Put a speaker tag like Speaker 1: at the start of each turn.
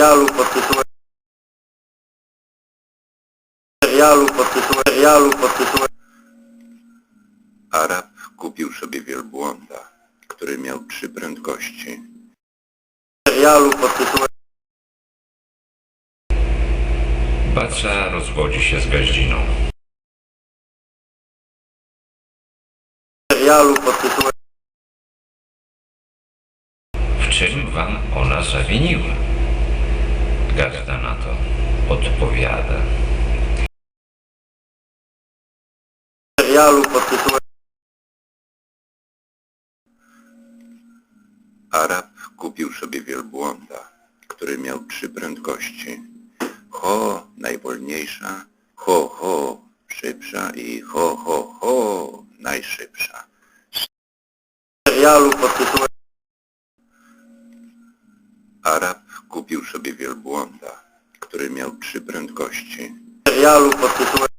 Speaker 1: serialu pod tytułem serialu pod tytułem serialu pod tytułem
Speaker 2: Arab kupił sobie wielbłąda, który miał trzy prędkości.
Speaker 1: serialu pod tytułem
Speaker 3: Baca rozwodzi się z gaździną.
Speaker 1: serialu pod tytułem
Speaker 3: W czym wam ona zawiniła? Gazda na to odpowiada.
Speaker 1: serialu pod tytułem
Speaker 2: Arab kupił sobie wielbłąda, który miał trzy prędkości. Ho, najwolniejsza, ho, ho, szybsza i ho, ho, ho, najszybsza.
Speaker 1: serialu pod tytułem
Speaker 2: Arab kupił sobie wielbłąda, który miał trzy prędkości.
Speaker 1: serialu pod tytułem